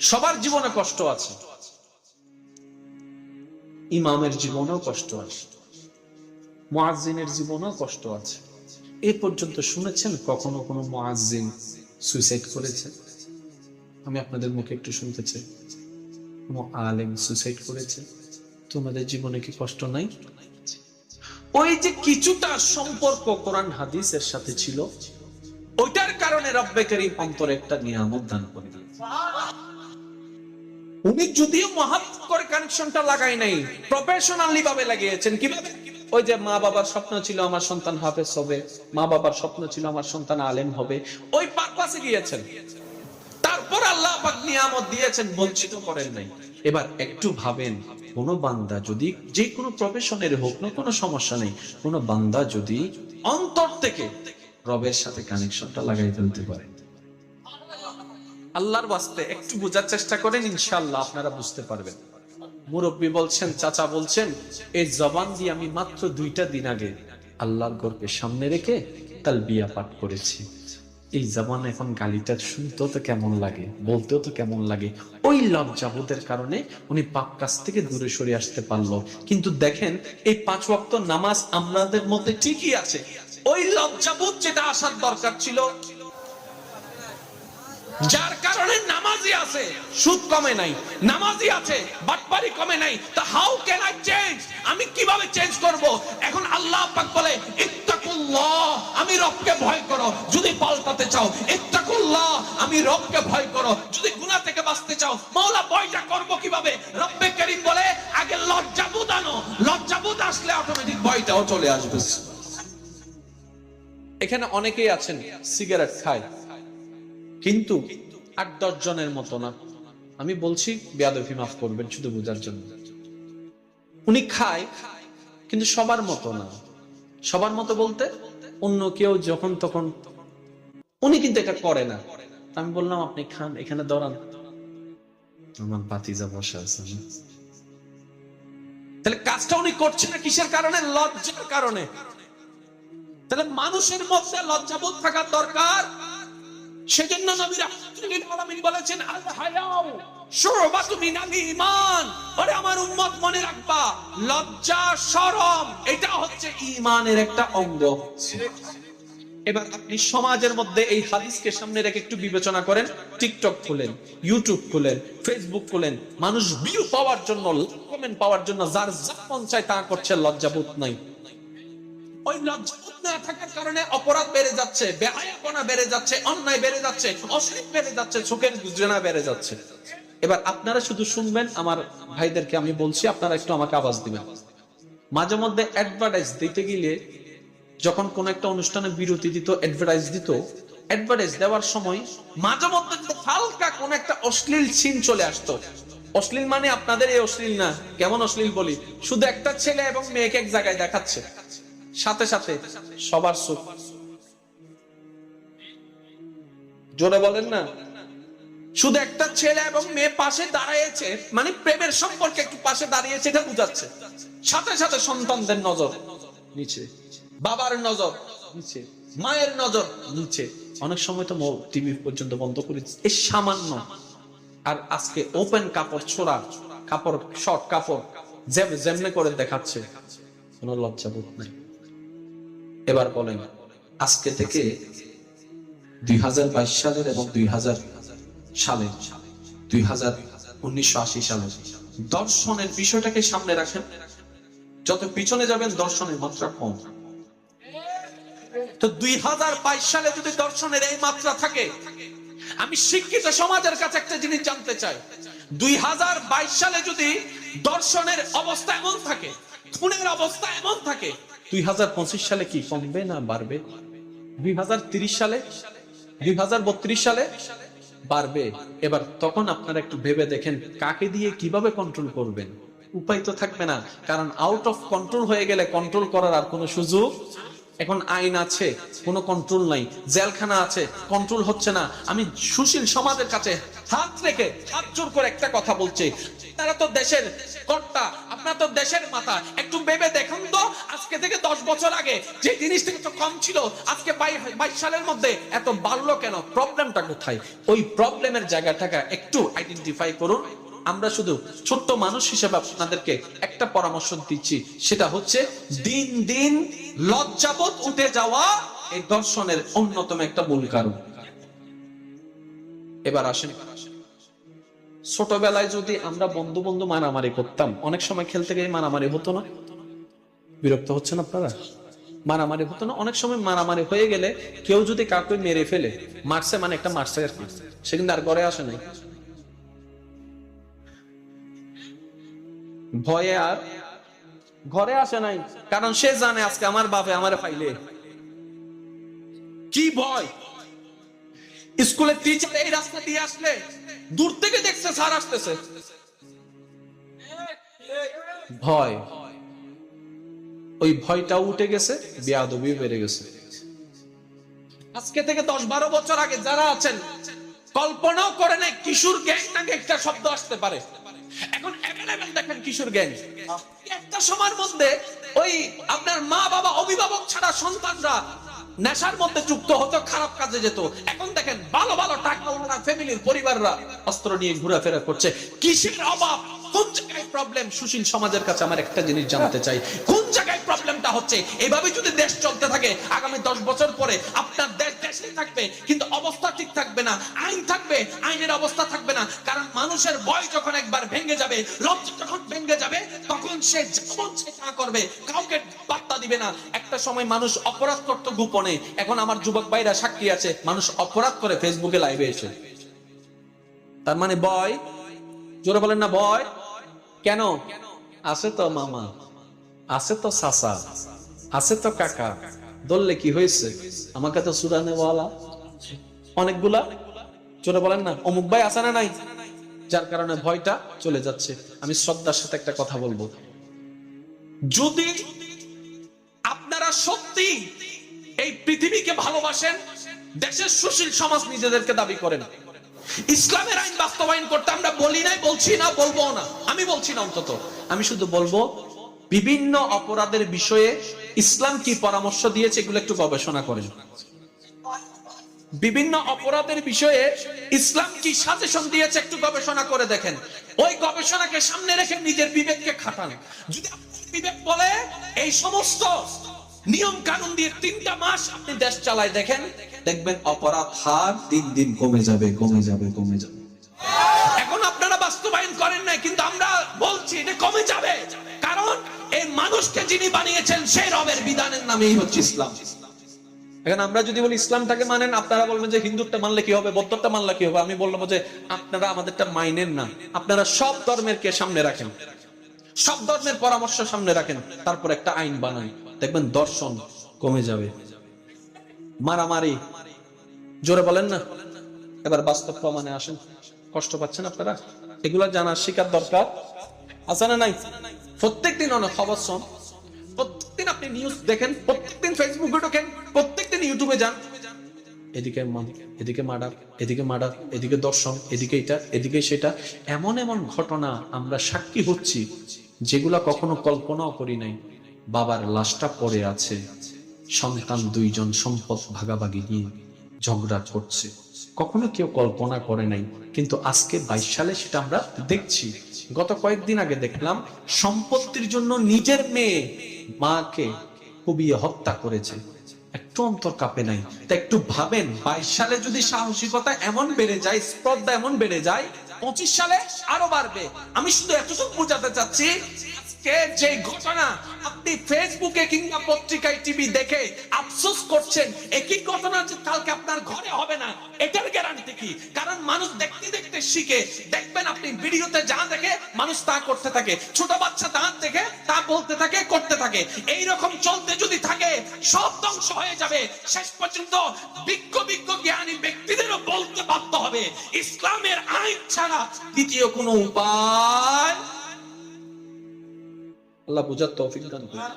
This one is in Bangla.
সবার জীবনে কষ্ট আছে। ইমামের জীবনেও কষ্ট আছে। মুয়াজ্জিনের জীবনেও কষ্ট আছে। এ পর্যন্ত শুনেছেন কখনো কোনো মুয়াজ্জিন সুইসাইড করেছে? আমি আপনাদের মুখে একটু শুনতে চাই। আলেম সুইসাইড করেছে? তোমাদের জীবনে কি কষ্ট নাই? ওই যে কিছুটা সম্পর্ক কোরআন হাদিসের সাথে ছিল, ওইটার কারণে রব্বে করিম অন্তরে একটা নিয়ামত দান করে। উনি যদিও মহাত্ম করে কানেকশনটা লাগাই নাই প্রফেশনালি ভাবে লাগিয়েছেন। কীভাবে? ওই যে মা বাবার স্বপ্ন ছিল, আমার সন্তান হাফেজ হবে মা বাবার স্বপ্ন ছিল, আমার সন্তান আলেম হবে। ওই পারপাসে গিয়েছেন। তারপর আল্লাহ পাক নিয়ামত দিয়েছেন, বঞ্চিত করেন নাই। এবার একটু ভাবেন, কোন বান্দা যদি যে কোনো প্রফেশনের হোক না কোনো সমস্যা নেই, কোন বান্দা যদি অন্তর থেকে রবের সাথে কানেকশনটা লাগাই ফেলতে পারে। আল্লাহর বাস্তে একটু বোঝার চেষ্টা করেন, ইনশাআল্লাহ আপনারা বুঝতে পারবেন। মুরব্বী বলছেন, চাচা বলছেন, এই জবান দিয়ে আমি মাত্র দুইটা দিন আগে আল্লাহর গর্বে সামনে রেখে তার বিয়া পাঠ করেছি। এই জবান এখন গালিটা শুনতেও তো কেমন লাগে, বলতেও তো কেমন লাগে। ওই লজ্জাবোধের কারণে উনি পাপ কাছ থেকে দূরে সরে আসতে পারল। কিন্তু দেখেন, এই পাঁচ ওয়াক্ত নামাজ আমাদের মধ্যে ঠিকই আছে। ওই লজ্জাবোধ যেটা আসার দরকার ছিল যার কারণে নামাজি আছে, সুদ কমে নাই, নামাজি আছে, বাটপারি কমে নাই। তা হাউ ক্যান আই চেঞ্জ আমি কীভাবে চেঞ্জ করব? এখন আল্লাহ পাক বলে, ইত্তাকুল্লাহ, আমি রবকে ভয় করো, যদি পাল্টাতে চাও। ইত্তাকুল্লাহ, আমি রবকে ভয় করো, যদি গুনাহ থেকে বাঁচতে চাও। মাওলা, ভয়টা করব কীভাবে? রব্বে করিম বলে, আগে লজ্জাবোধ আনো লজ্জাবোধ আসলে অটোমেটিক ভয়টাও চলে আসবে। এখানে অনেকেই আছেন সিগারেট খায়। কিন্তু আট, দশ জনের মতো না। আমি বলছি বেয়াদফি মাফ করবেন, শুধু বোঝার জন্য। উনি খায়, কিন্তু সবার মতো না। সবার মতো বলতে অন্য কেউ যখন তখন উনি কিন্তু এটা করে না। আমি বললাম, আপনি খান, এখানে দাঁড়ান। আমার বাতিজা বসে আছে। তাহলে কাজটা উনি করছে না কিসের কারণে? লজ্জার কারণে। তাহলে মানুষের মধ্যে লজ্জাবোধ থাকার দরকার। সেজন্য নবী আলামিন বলেছেন, আল ঈমান। ওরে আমার উম্মত মনে রাখবা, লজ্জা শরম এটা হচ্ছে একটা অঙ্গ। এবার আপনি সমাজের মধ্যে এই হাদিসকে সামনে রেখে একটু বিবেচনা করেন, টিকটক খুলেন, ইউটিউব খুলেন, ফেসবুক খুলেন, মানুষ ভিউ পাওয়ার জন্য কমেন্ট পাওয়ার জন্য, যার যা মন চায় তা করছে, লজ্জাবোধ নাই। ওই লজ্জাবোধ না থাকার কারণে অপরাধ বেড়ে যাচ্ছে বেহায়াপনা বেড়ে যাচ্ছে, অন্যায় বেড়ে যাচ্ছে, অশ্লীল বেড়ে যাচ্ছে চোখের জেনা বেড়ে যাচ্ছে। এবার আপনারা শুধু শুনবেন, আমার ভাইদেরকে আমি বলছি, আপনারা একটু আমাকে আওয়াজ দিবেন। মাঝে মধ্যে অ্যাডভার্টাইজ দিতে গেলে যখন কোন একটা অনুষ্ঠানে বিরতি দিত অ্যাডভার্টাইজ দিত অ্যাডভার্টাইজ দেওয়ার সময় মাঝে মধ্যে হালকা কোন একটা অশ্লীল সিন চলে আসতো। অশ্লীল মানে আপনাদের এই অশ্লীল না, কেমন অশ্লীল বলি? শুধু একটা ছেলে এবং মেয়েকে এক জায়গায় দেখাচ্ছে। সাথে সাথে সবার সুখ। জোরে বলেন না? শুধু একটা ছেলে এবং মেয়ে পাশে দাঁড়িয়েছে মানে প্রেমের সম্পর্কে একটু পাশে দাঁড়িয়েছে, এটা বুঝাচ্ছে। সাথে সাথে সন্তানদের নজর নিচে, বাবার নজর নিচে, মায়ের নজর নিচে। অনেক সময় তো টিভি পর্যন্ত বন্ধ করে। এই সামান্য। আর আজকে ওপেন কাপড়, ছোড়া কাপড় শর্ট কাপড়, যেম- যেমনে করে দেখাচ্ছে, কোনো লজ্জাবোধ নাই। এবার বলেন, আজকে থেকে দুই সালের এবং দুই সালের, দুই হাজার উনিশশো আশি দর্শনের বিষয়টাকে সামনে রাখেন। যত পিছনে যাবেন দর্শনের মাত্রা কম। তো দুই হাজার বাইশ সালে যদি দর্শনের এই মাত্রা থাকে, আমি শিক্ষিত সমাজের কাছে একটা জিনিস জানতে চাই। দুই হাজার বাইশ সালে যদি দর্শনের অবস্থা এমন থাকে, খুনের অবস্থা এমন থাকে দুই হাজার পঁচিশ সালে কি কমবে না বাড়বে? সালে সালে বাড়বে। এবার তখন আপনারা একটু ভেবে দেখেন কাকে দিয়ে কীভাবে কন্ট্রোল করবেন। উপায় তো থাকবে না, কারণ আউট অফ কন্ট্রোল হয়ে গেলে কন্ট্রোল করার আর কোনো সুযোগ এখন আইন আছে, কোনো কন্ট্রোল নাই। জেলখানা আছে কন্ট্রোল হচ্ছে না। আমি সুশীল সমাজের কাছে হাত রেখে হাত জোর করে একটা কথা বলছি। তো দেশের কর্তা, আপনার তো দেশের মাথা একটু ভেবে আজকে থেকে দশ বছর আগে যে জিনিসটা একটু কম ছিল, আজকে বাইশ সালের মধ্যে এত বাড়লো কেন? প্রবলেমটা কোথায়? ওই প্রবলেমের জায়গাটাকে একটু আইডেন্টিফাই করুন। আমরা শুধু ছোট্ট মানুষ হিসেবে আপনাদেরকে একটা পরামর্শ দিচ্ছি। সেটা হচ্ছে, দিন দিন লজ্জাবোধ উঠে যাওয়া এই দর্শনের অন্যতম একটা মূল কারণ। এবার আসেন। ছোটবেলায় যদি আমরা বন্ধু বন্ধু মারামারি করতাম, অনেক সময় খেলতে গিয়ে মারামারি হতো না। বিরক্ত হচ্ছেন আপনারা? মারামারি হতো না? অনেক সময় মারামারি হয়ে গেলে কেউ যদি কাউকে মেরে ফেলে, মারছে মানে একটা মারছে আর কি। সে কিন্তু আর ঘরে আসে নাই। ভয়ে আর ঘরে আসে নাই। কারণ সে জানে আজকে আমার বাপে আমার পাইলে। কি ভয়? স্কুলের টিচার এই রাস্তা দিয়ে আসলে দূর থেকে দেখছে, স্যার আসতেছে। ভয়। ওই ভয়টা উঠে গেছে বেয়াদবি বেড়ে গেছে। আজকে থেকে দশ বারো বছর আগে যারা আছেন, কল্পনাও করে নাই কিশোর গ্যাং নাকি একটা শব্দ আসতে পারে। এখন অ্যাভেলেবেল দেখেন কিশোর গ্যাং। একটা সময়ের মধ্যে ওই আপনার মা বাবা, অভিভাবক ছাড়া সন্তানরা নেশার মধ্যে যুক্ত হতো, খারাপ কাজে যেত। এখন দেখেন ভালো ভালো টাকা ফ্যামিলির পরিবাররা অস্ত্র নিয়ে ঘোরাফেরা করছে। কিসের অভাব? কোন জায়গায় প্রবলেম সুশীল সমাজের কাছে আমার একটা জিনিস জানতে চাই। কোন জায়গায় প্রবলেমটা হচ্ছে। এভাবে যদি দেশ চলতে থাকে, আগামী দশ বছর পরে আপনার দেশ দেশে থাকবে, কিন্তু অবস্থা ঠিক থাকবে না, আইন থাকবে, আইনের অবস্থা থাকবে না, কারণ মানুষের ভয় যখন একবার ভেঙে যাবে, লজ্জা যখন ভেঙে যাবে, তখন সে যেমন সে তা করবে, কাউকে বার্তা দিবে না। একটা সময় মানুষ অপরাধ করতো গোপনে, এখন আমার যুবক ভাইরা সাক্ষী আছে, মানুষ অপরাধ করে ফেসবুকে লাইভে এসে। তার মানে বয় জোরে বলেন না বয় কেন? আছে তো মামা। আছে তো সাসা আছে তো কাকা। দললে কি হয়েছে? আমাকে তো সুরানেওয়ালা অনেকগুলা। জোরে বলেন না, অমুক ভাই আছে না নাই? যার কারণে ভয়টা চলে যাচ্ছে। আমি শ্রদ্ধার সাথে একটা কথা বলব। যদি আপনারা সত্যি এই পৃথিবীকে ভালোবাসেন, দেশের সুশীল সমাজ নিজেদেরকে দাবি করেন। ইসলামের আইন বাস্তবায়ন করতে আমরা বলি নাই, বলছি না, বলব না। আমি বলছি না অন্তত। আমি শুধু বলব বিভিন্ন অপরাধের বিষয়ে ইসলাম কি পরামর্শ দিয়েছে এগুলো একটু গবেষণা করেন। বিভিন্ন অপরাধের বিষয়ে ইসলাম কি সাজেশন দিয়েছে একটু গবেষণা করে দেখেন। ওই গবেষণাকে সামনে রেখে নিজের বিবেককে খাটান। যদি বিবেক বলে, এই সমস্ত নিয়ম কানুন দিয়ে তিনটা মাস আপনি দেশ চালায় দেখেন, দেখবেন অপরাধ হার দিন দিন কমে যাবে কমে যাবে কমে যাবে। এখন আপনারা বাস্তবায়ন করেন নাই, কিন্তু আমরা বলছি এটা কমে যাবে। কারণ এই মানুষকে যিনি বানিয়েছেন সেই রবের বিধানের নামেই হচ্ছে ইসলাম। এখন আমরা যদি বলি ইসলামটাকে মানেন, আপনারা বলবেন যে হিন্দুরটা মানলে কি হবে বৌদ্ধটা মানলে কি হবে? আমি বলব যে আপনারা আমাদেরটা মাইনেন না। আপনারা সব ধর্মের কে সামনে রাখেন। সব ধর্মের পরামর্শ সামনে রাখেন, তারপর একটা আইন বানাই দেখবেন দর্শন কমে যাবে। মারামারি। জোরে বলেন না? এবার বাস্তব প্রমাণে আসেন। কষ্ট পাচ্ছেন আপনারা? এগুলো জানার শিকার দরকার? আছে না নাই? প্রত্যেকদিন অনেক খবর শোন। প্রত্যেকদিন আপনি নিউজ দেখেন, প্রত্যেকদিন ফেসবুকে ঢোকেন, প্রত্যেকদিন ইউটিউবে যান। এদিকে এদিকে মার্ডার এদিকে মার্ডার, এদিকে দর্শন, এদিকে এটা, এদিকে সেটা। এমন এমন ঘটনা আমরা সাক্ষী হচ্ছি, যেগুলা কখনো কল্পনাও করি নাই। বাবার লাশটা পড়ে আছে। সন্তান দুইজন সম্পদ ভাগাভাগি নিয়ে ঝগড়া করছে। কখনো কেউ কল্পনা করে নাই, কিন্তু আজকে বাইশ সালে সেটা আমরা দেখছি। গত কয়েকদিন আগে দেখলাম, সম্পত্তির জন্য নিজের মেয়ে মাকে কুবিয়ে হত্যা করেছে। একটু অন্তর কাঁপে নাই। তা একটু ভাবেন, বাইশ সালে যদি সাহসিকতা এমন বেড়ে যায়, স্পর্ধা এমন বেড়ে যায়, পঁচিশ সালে আরও বাড়বে। আমি শুধু এতটুকু বোঝাতে চাচ্ছি যে ঘটনা আপনি ফেসবুকে কিংবা পত্রিকায় টিভি দেখে আফসোস করছেন, একই ঘটনা যে কালকে আপনার ঘরে হবে না, এটার গ্যারান্টি কি? কারণ মানুষ দেখতে দেখতে শিখে, দেখবেন আপনি ভিডিওতে যা দেখে মানুষ তা করতে থাকে, ছোট বাচ্চা তা দেখে, তা বলতে থাকে, করতে থাকে। এই রকম চলতে যদি থাকে, সব ধ্বংস হয়ে যাবে। শেষ পর্যন্ত বিজ্ঞ বিজ্ঞ জ্ঞানী ব্যক্তিদেরও বলতে বাধ্য হবে, ইসলামের আইন ছাড়া দ্বিতীয় কোনো উপায় আল্লাহ বুঝার তৌফিক দান করুন।